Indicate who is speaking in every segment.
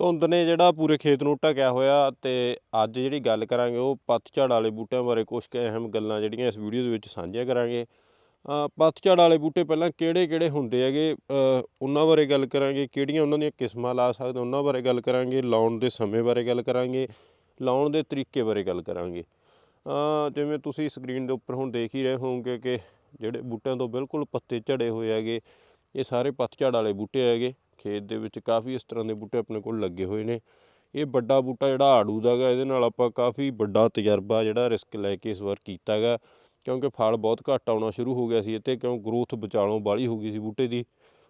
Speaker 1: ਧੁੰਦ ਨੇ ਜਿਹੜਾ ਪੂਰੇ ਖੇਤ ਨੂੰ ਢਕਿਆ ਹੋਇਆ ਤੇ ਅੱਜ ਜਿਹੜੀ ਗੱਲ ਕਰਾਂਗੇ ਉਹ ਪੱਤਝੜ ਵਾਲੇ ਬੂਟਿਆਂ ਬਾਰੇ ਕੁਝ ਕੁ ਅਹਿਮ ਗੱਲਾਂ ਜਿਹੜੀਆਂ ਇਸ ਵੀਡੀਓ ਦੇ ਵਿੱਚ ਸਾਂਝੀਆਂ ਕਰਾਂਗੇ। ਅ, ਪੱਤਝੜ ਵਾਲੇ ਬੂਟੇ ਪਹਿਲਾਂ ਕਿਹੜੇ ਕਿਹੜੇ ਹੁੰਦੇ ਹੈਗੇ? ਉਹਨਾਂ ਬਾਰੇ ਗੱਲ ਕਰਾਂਗੇ ਕਿਹੜੀਆਂ ਉਹਨਾਂ ਦੀਆਂ ਕਿਸਮਾਂ ਲਾ ਸਕਦੇ ਉਹਨਾਂ ਬਾਰੇ ਗੱਲ ਕਰਾਂਗੇ ਲਾਉਣ ਦੇ ਸਮੇਂ ਬਾਰੇ ਗੱਲ ਕਰਾਂਗੇ ਲਾਉਣ ਦੇ ਤਰੀਕੇ ਬਾਰੇ ਗੱਲ ਕਰਾਂਗੇ। ਜਿਵੇਂ ਤੁਸੀਂ ਸਕਰੀਨ ਦੇ ਉੱਪਰ ਹੁਣ ਦੇਖ ਹੀ ਰਹੇ ਹੋਵੋਗੇ ਕਿ ਜਿਹੜੇ ਬੂਟਿਆਂ ਤੋਂ ਬਿਲਕੁਲ ਪੱਤੇ ਝੜੇ ਹੋਏ ਹੈਗੇ ਇਹ ਸਾਰੇ ਪੱਤਝੜ ਵਾਲੇ ਬੂਟੇ ਹੈਗੇ, ਖੇਤ ਦੇ ਵਿੱਚ ਕਾਫੀ ਇਸ ਤਰ੍ਹਾਂ ਦੇ ਬੂਟੇ ਆਪਣੇ ਕੋਲ ਲੱਗੇ ਹੋਏ ਨੇ। ਇਹ ਵੱਡਾ ਬੂਟਾ ਜਿਹੜਾ ਆੜੂ ਦਾ ਗਾ ਇਹਦੇ ਨਾਲ ਆਪਾਂ ਕਾਫੀ ਵੱਡਾ ਤਜਰਬਾ ਜਿਹੜਾ ਰਿਸਕ ਲੈ ਕੇ ਇਸ ਵਾਰ ਕੀਤਾ ਗਾ ਕਿਉਂਕਿ ਫਲ ਬਹੁਤ ਘੱਟ ਆਉਣਾ ਸ਼ੁਰੂ ਹੋ ਗਿਆ ਸੀ ਇੱਥੇ, ਕਿਉਂ ਗਰੋਥ ਵਿਚਾਲੋਂ ਬਾਹਲੀ ਹੋ ਗਈ ਸੀ ਬੂਟੇ ਦੀ।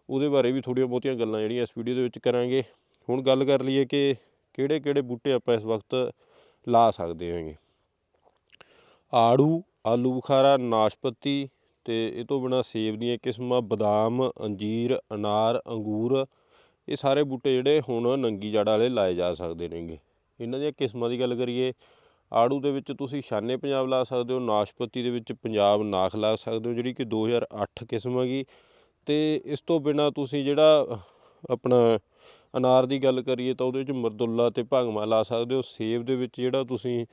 Speaker 1: ਉਹਦੇ ਬਾਰੇ ਵੀ ਥੋੜ੍ਹੀਆਂ ਬਹੁਤੀਆਂ ਗੱਲਾਂ ਜਿਹੜੀਆਂ ਇਸ ਵੀਡੀਓ ਦੇ ਵਿੱਚ ਕਰਾਂਗੇ। ਹੁਣ ਗੱਲ ਕਰ ਲਈਏ ਕਿ ਕਿਹੜੇ ਕਿਹੜੇ ਬੂਟੇ ਆਪਾਂ ਇਸ ਵਕਤ ਲਾ ਸਕਦੇ ਹਾਂਗੇ। ਆੜੂ, ਆਲੂ ਬੁਖਾਰਾ, ਨਾਸ਼ਪਤੀ ਅਤੇ ਇਹ ਤੋਂ ਬਿਨਾਂ ਸੇਬ ਦੀਆਂ ਕਿਸਮਾਂ, ਬਦਾਮ, ਅੰਜੀਰ, ਅਨਾਰ, ਅੰਗੂਰ, ਇਹ ਸਾਰੇ ਬੂਟੇ ਜਿਹੜੇ ਹੁਣ ਨੰਗੀ ਜੜ ਵਾਲੇ ਲਾਏ ਜਾ ਸਕਦੇ ਨੇਗੇ। ਇਹਨਾਂ ਦੀਆਂ ਕਿਸਮਾਂ ਦੀ ਗੱਲ ਕਰੀਏ, ਆੜੂ ਦੇ ਵਿੱਚ ਤੁਸੀਂ ਸ਼ਾਨੇ ਪੰਜਾਬ ਲਾ ਸਕਦੇ ਹੋ, ਨਾਸ਼ਪਤੀ ਦੇ ਵਿੱਚ ਪੰਜਾਬ ਨਾਖ ਲਾ ਸਕਦੇ ਹੋ, ਜਿਹੜੀ ਕਿ 2008 ਕਿਸਮ ਹੈਗੀ। ਤੇ ਇਸ ਤੋਂ ਬਿਨਾ ਤੁਸੀਂ ਜਿਹੜਾ ਆਪਣਾ ਅਨਾਰ ਦੀ ਗੱਲ ਕਰੀਏ ਤਾਂ ਉਹਦੇ ਵਿੱਚ ਮਰਦੁੱਲਾ ਤੇ ਭੰਗਮਾ ਲਾ ਸਕਦੇ ਹੋ। ਸੇਬ ਦੇ ਵਿੱਚ ਜਿਹੜਾ ਤੁਸੀਂ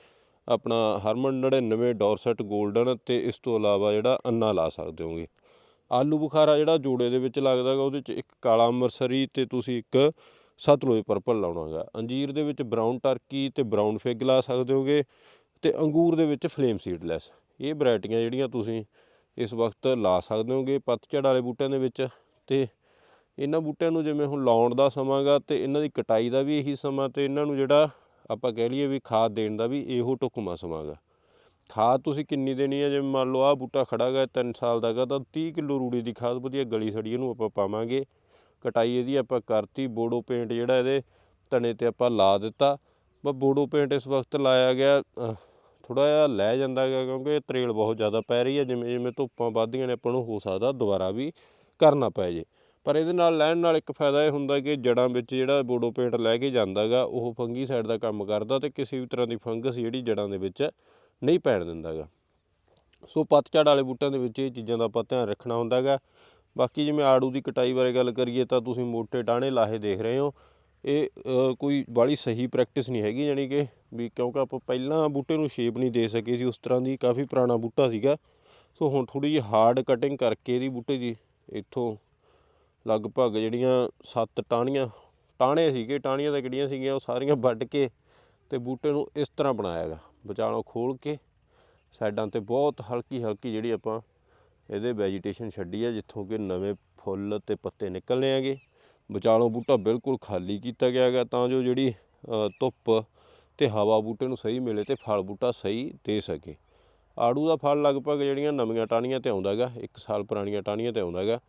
Speaker 1: ਆਪਣਾ ਹਰਮਨ 99 ਡੋਰਸੈਟ 골ਡਨ ਤੇ ਇਸ ਤੋਂ ਇਲਾਵਾ ਜਿਹੜਾ ਅੰਨਾ ਲਾ ਸਕਦੇ ਹੋਗੇ। ਆਲੂ ਬੁਖਾਰਾ ਜਿਹੜਾ ਜੋੜੇ ਦੇ ਵਿੱਚ ਲੱਗਦਾ ਗਾ ਉਹਦੇ ਚ ਇੱਕ ਕਾਲਾ ਮਰਸਰੀ ਤੇ ਤੁਸੀਂ ਇੱਕ ਸਤਲੁਜ ਪਰਪਲ ਲਾਉਣਾਗਾ ਅੰਜੀਰ ਦੇ ਵਿੱਚ ਬਰਾਊਨ ਟਰਕੀ ਤੇ ਬਰਾਊਨ ਫਿਗ ਲਾ ਸਕਦੇ ਹੋਗੇ ਤੇ ਅੰਗੂਰ ਦੇ ਵਿੱਚ ਫਲੇਮ ਸੀਡਲੈਸ। ਇਹ ਵੈਰਾਈਟੀਆਂ ਜਿਹੜੀਆਂ ਤੁਸੀਂ ਇਸ ਵਕਤ ਲਾ ਸਕਦੇ ਹੋਗੇ ਪੱਤਝੜ ਵਾਲੇ ਬੂਟਿਆਂ ਦੇ ਵਿੱਚ ਤੇ ਇਹਨਾਂ ਬੂਟਿਆਂ ਨੂੰ ਜਿਵੇਂ ਹੁਣ ਲਾਉਣ ਦਾ ਸਮਾਂ ਗਾ ਤੇ ਇਹਨਾਂ ਦੀ ਕਟਾਈ ਦਾ ਵੀ ਇਹੀ ਸਮਾਂ ਤੇ ਇਹਨਾਂ ਨੂੰ ਜਿਹੜਾ ਆਪਾਂ ਕਹਿ ਲਈਏ ਵੀ ਖਾਦ ਦੇਣ ਦਾ ਵੀ ਇਹੋ ਟੁਕਮਾ ਸਮਾਂ ਖਾਦ ਤੁਸੀਂ ਕਿੰਨੀ ਦੇਣੀ ਹੈ ਜੇ ਮੰਨ ਲਓ ਆਹ ਬੂਟਾ ਖੜਾ ਗਾ 3 ਸਾਲ ਦਾ ਗਾ, ਤਾਂ 30 ਕਿਲੋ ਰੂੜੀ ਦੀ ਖਾਦ ਵਧੀਆ ਗਲੀ ਸੜੀ ਇਹਨੂੰ ਆਪਾਂ ਪਾਵਾਂਗੇ। ਕਟਾਈ ਇਹਦੀ ਆਪਾਂ ਕਰਤੀ ਬੋਡੋ ਪੇਂਟ ਜਿਹੜਾ ਇਹਦੇ ਤਣੇ ਤੇ ਆਪਾਂ ਲਾ ਦਿੱਤਾ। ਬਸ ਬੋਡੋ ਪੇਂਟ ਇਸ ਵਕਤ ਲਾਇਆ ਗਿਆ ਥੋੜਾ ਜਿਹਾ ਲੈ ਜਾਂਦਾ ਹੈਗਾ ਕਿਉਂਕਿ ਇਹ ਤਰੇਲ ਬਹੁਤ ਜ਼ਿਆਦਾ ਪੈ ਰਹੀ ਹੈ ਜਿਵੇਂ ਜਿਵੇਂ ਧੁੱਪਾਂ ਵੱਧਦੀਆਂ ਨੇ, ਆਪਾਂ ਨੂੰ ਹੋ ਸਕਦਾ ਦੁਬਾਰਾ ਵੀ ਕਰਨਾ ਪੈ ਜੇ। ਪਰ ਇਹਦੇ ਨਾਲ ਲੈਣ ਨਾਲ ਇੱਕ ਫਾਇਦਾ ਇਹ ਹੁੰਦਾ ਕਿ ਜੜਾਂ ਵਿੱਚ ਜਿਹੜਾ ਬੋਡੋ ਪੇਂਟ ਲੈ ਕੇ ਜਾਂਦਾਗਾ ਉਹ ਫੰਗੀ ਸਾਈਡ ਦਾ ਕੰਮ ਕਰਦਾ ਤੇ ਕਿਸੇ ਵੀ ਤਰ੍ਹਾਂ ਦੀ ਫੰਗਸ ਜਿਹੜੀ ਜੜਾਂ ਦੇ ਵਿੱਚ ਨਹੀਂ ਪੈਣ ਦਿੰਦਾਗਾ ਸੋ ਪੱਤਝੜ ਵਾਲੇ ਬੂਟਿਆਂ ਦੇ ਵਿੱਚ ਇਹ ਚੀਜ਼ਾਂ ਦਾ ਆਪਾਂ ਧਿਆਨ ਰੱਖਣਾ ਹੁੰਦਾਗਾ ਬਾਕੀ ਜਿਵੇਂ ਆੜੂ ਦੀ ਕਟਾਈ ਬਾਰੇ ਗੱਲ ਕਰੀਏ ਤਾਂ ਤੁਸੀਂ ਮੋٹے ਟਾਣੇ ਲਾਹੇ ਦੇਖ ਰਹੇ ਹੋ। ਇਹ ਕੋਈ ਬਾਲੀ ਸਹੀ ਪ੍ਰੈਕਟਿਸ ਨਹੀਂ ਹੈਗੀ ਯਾਨੀ ਕਿ ਵੀ ਕਿਉਂਕਿ ਆਪਾਂ ਪਹਿਲਾਂ ਬੂਟੇ ਨੂੰ ਸ਼ੇਪ ਨਹੀਂ ਦੇ ਸਕੇ ਸੀ, ਉਸ ਤਰ੍ਹਾਂ ਦੀ ਕਾਫੀ ਪੁਰਾਣਾ ਬੂਟਾ ਸੀਗਾ। ਸੋ ਹੁਣ ਥੋੜੀ ਜਿਹੀ ਹਾਰਡ ਕਟਿੰਗ ਕਰਕੇ ਇਹਦੀ ਬੂਟੇ ਦੀ ਇੱਥੋਂ ਲਗਭਗ ਜਿਹੜੀਆਂ ਸੱਤ ਟਾਹਣੀਆਂ, ਟਾਹਣੇ ਸੀਗੇ, ਟਾਹਣੀਆਂ ਤਾਂ ਕਿਹੜੀਆਂ ਸੀਗੀਆਂ, ਉਹ ਸਾਰੀਆਂ ਵੱਢ ਕੇ ਤੇ ਬੂਟੇ ਨੂੰ ਇਸ ਤਰ੍ਹਾਂ ਬਣਾਇਆਗਾ ਵਿਚਾਲੋਂ ਖੋਲ ਕੇ ਸਾਈਡਾਂ ਤੇ ਬਹੁਤ ਹਲਕੀ ਹਲਕੀ ਜਿਹੜੀ ਆਪਾਂ ਇਹਦੇ ਵੈਜੀਟੇਸ਼ਨ ਛੱਡੀ ਆ, ਜਿੱਥੋਂ ਕਿ ਨਵੇਂ ਫੁੱਲ ਤੇ ਪੱਤੇ ਨਿਕਲਣੇ ਹੈਗੇ। ਵਿਚਾਲੋਂ ਬੂਟਾ ਬਿਲਕੁਲ ਖਾਲੀ ਕੀਤਾ ਗਿਆ ਹੈਗਾ, ਤਾਂ ਜੋ ਜਿਹੜੀ ਧੁੱਪ ਤੇ ਹਵਾ ਬੂਟੇ ਨੂੰ ਸਹੀ ਮਿਲੇ ਤੇ ਫਲ ਬੂਟਾ ਸਹੀ ਦੇ ਸਕੇ। ਆੜੂ ਦਾ ਫਲ ਲਗਭਗ ਜਿਹੜੀਆਂ ਨਵੀਆਂ ਟਾਹਣੀਆਂ ਤੇ ਆਉਂਦਾ ਹੈਗਾ, ਇੱਕ ਸਾਲ ਪੁਰਾਣੀਆਂ ਟਾਹਣੀਆਂ ਤੇ ਆਉਂਦਾ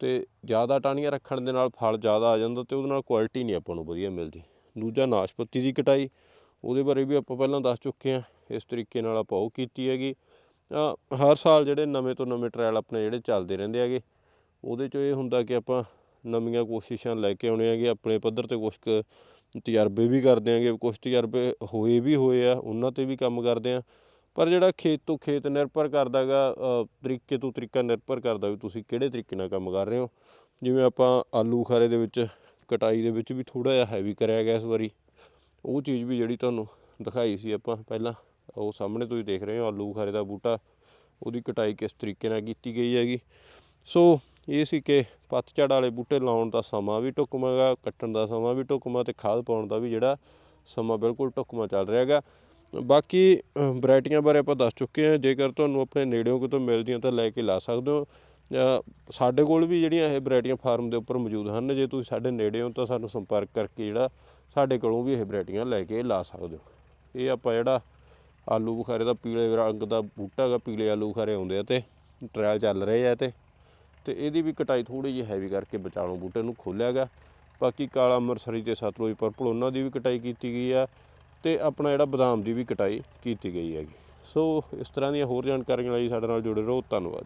Speaker 1: ਅਤੇ ਜ਼ਿਆਦਾ ਟਾਹਣੀਆਂ ਰੱਖਣ ਦੇ ਨਾਲ ਫਲ ਜ਼ਿਆਦਾ ਆ ਜਾਂਦਾ ਅਤੇ ਉਹਦੇ ਨਾਲ ਕੁਆਲਿਟੀ ਨਹੀਂ ਆਪਾਂ ਨੂੰ ਵਧੀਆ ਮਿਲਦੀ। ਦੂਜਾ ਨਾਸ਼ਪਤੀ ਦੀ ਕਟਾਈ, ਉਹਦੇ ਬਾਰੇ ਵੀ ਆਪਾਂ ਪਹਿਲਾਂ ਦੱਸ ਚੁੱਕੇ ਹਾਂ। ਇਸ ਤਰੀਕੇ ਨਾਲ ਆਪਾਂ ਉਹ ਕੀਤੀ ਹੈਗੀ। ਹਰ ਸਾਲ ਜਿਹੜੇ ਨਵੇਂ ਤੋਂ ਨਵੇਂ ਟ੍ਰਾਇਲ ਆਪਣੇ ਜਿਹੜੇ ਚੱਲਦੇ ਰਹਿੰਦੇ ਹੈਗੇ, ਉਹਦੇ 'ਚ ਇਹ ਹੁੰਦਾ ਕਿ ਆਪਾਂ ਨਵੀਆਂ ਕੋਸ਼ਿਸ਼ਾਂ ਲੈ ਕੇ ਆਉਣੇ ਹੈਗੇ, ਆਪਣੇ ਪੱਧਰ ਤੇ ਕੁਛ ਕੁ ਤਜਰਬੇ ਵੀ ਕਰਦੇ ਆਂਗੇ ਕੁਛ ਤਜਰਬੇ ਹੋਏ ਵੀ ਹੋਏ ਆ, ਉਹਨਾਂ ਤੇ ਵੀ ਕੰਮ ਕਰਦੇ ਆ। ਪਰ ਜਿਹੜਾ ਖੇਤ ਤੋਂ ਖੇਤ ਨਿਰਭਰ ਕਰਦਾ ਹੈਗਾ ਤਰੀਕੇ ਤੋਂ ਤਰੀਕਾ ਨਿਰਭਰ ਕਰਦਾ ਵੀ ਤੁਸੀਂ ਕਿਹੜੇ ਤਰੀਕੇ ਨਾਲ ਕੰਮ ਕਰ ਰਹੇ ਹੋ। ਜਿਵੇਂ ਆਪਾਂ ਆਲੂ ਖਾਰੇ ਦੇ ਵਿੱਚ, ਕਟਾਈ ਦੇ ਵਿੱਚ ਵੀ ਥੋੜਾ ਜਿਹਾ ਹੈਵੀ ਕਰਿਆ ਗਿਆ ਇਸ ਵਾਰੀ। ਉਹ ਚੀਜ਼ ਵੀ ਜਿਹੜੀ ਤੁਹਾਨੂੰ ਦਿਖਾਈ ਸੀ ਆਪਾਂ ਪਹਿਲਾਂ, ਉਹ ਸਾਹਮਣੇ ਤੁਸੀਂ ਦੇਖ ਰਹੇ ਹੋ, ਆਲੂ ਬੁਖਾਰੇ ਦਾ ਬੂਟਾ। ਉਹਦੀ ਕਟਾਈ ਕਿਸ ਤਰੀਕੇ ਨਾਲ ਕੀਤੀ ਗਈ ਹੈਗੀ। ਸੋ, ਇਹ ਸੀ ਕਿ ਪੱਤਝੜ ਵਾਲੇ ਬੂਟੇ ਲਾਉਣ ਦਾ ਸਮਾਂ ਵੀ ਢੁਕਵਾਂ ਗਾ ਕੱਟਣ ਦਾ ਸਮਾਂ ਵੀ ਢੁਕਵਾਂ ਤੇ ਖਾਦ ਪਾਉਣ ਦਾ ਵੀ ਜਿਹੜਾ ਸਮਾਂ ਬਿਲਕੁਲ ਢੁਕਵਾਂ ਚੱਲ ਰਿਹਾ ਹੈਗਾ। ਬਾਕੀ ਵਰਾਇਟੀਆਂ ਬਾਰੇ ਆਪਾਂ ਦੱਸ ਚੁੱਕੇ ਹਾਂ। ਜੇਕਰ ਤੁਹਾਨੂੰ ਆਪਣੇ ਨੇੜਿਓਂ ਕਿਤੋਂ ਮਿਲਦੀਆਂ ਤਾਂ ਲੈ ਕੇ ਲਾ ਸਕਦੇ ਹੋ। ਜਾਂ ਸਾਡੇ ਕੋਲ ਵੀ ਜਿਹੜੀਆਂ ਇਹ ਵੈਰਾਈਟੀਆਂ ਫਾਰਮ ਦੇ ਉੱਪਰ ਮੌਜੂਦ ਹਨ, ਜੇ ਤੁਸੀਂ ਸਾਡੇ ਨੇੜੇ ਹੋ ਤਾਂ ਸਾਨੂੰ ਸੰਪਰਕ ਕਰਕੇ ਜਿਹੜਾ ਸਾਡੇ ਕੋਲੋਂ ਵੀ ਇਹ ਵੈਰਾਈਟੀਆਂ ਲੈ ਕੇ ਲਾ ਸਕਦੇ ਹੋ। ਇਹ ਆਪਾਂ ਜਿਹੜਾ ਆਲੂ ਬੁਖਾਰੇ ਦਾ, ਪੀਲੇ ਰੰਗ ਦਾ ਬੂਟਾ ਹੈਗਾ, ਪੀਲੇ ਆਲੂ ਬੁਖਾਰੇ ਆਉਂਦੇ ਆ ਤੇ ਟ੍ਰਾਇਲ ਚੱਲ ਰਹੇ ਆ ਤੇ। ਤੇ ਇਹਦੀ ਵੀ ਕਟਾਈ ਥੋੜੀ ਜਿਹੀ ਹੈਵੀ ਕਰਕੇ ਵਿਚਾਲੋਂ ਬੂਟੇ ਨੂੰ ਖੋਲਿਆ ਗਾ ਬਾਕੀ ਕਾਲਾ ਮਰਸਰੀ ਤੇ ਸਤਲੁਜ ਪਰਪਲ ਉਹਨਾਂ ਦੀ ਵੀ ਕਟਾਈ ਕੀਤੀ ਗਈ ਆ। ਤੇ ਆਪਣਾ ਜਿਹੜਾ ਬਦਾਮ ਦੀ ਵੀ ਕਟਾਈ ਕੀਤੀ ਗਈ ਹੈਗੀ। ਸੋ ਇਸ ਤਰ੍ਹਾਂ ਦੀਆਂ ਹੋਰ ਜਾਣਕਾਰੀਆਂ ਲਈ ਸਾਡੇ ਨਾਲ ਜੁੜੇ ਰਹੋ। ਧੰਨਵਾਦ।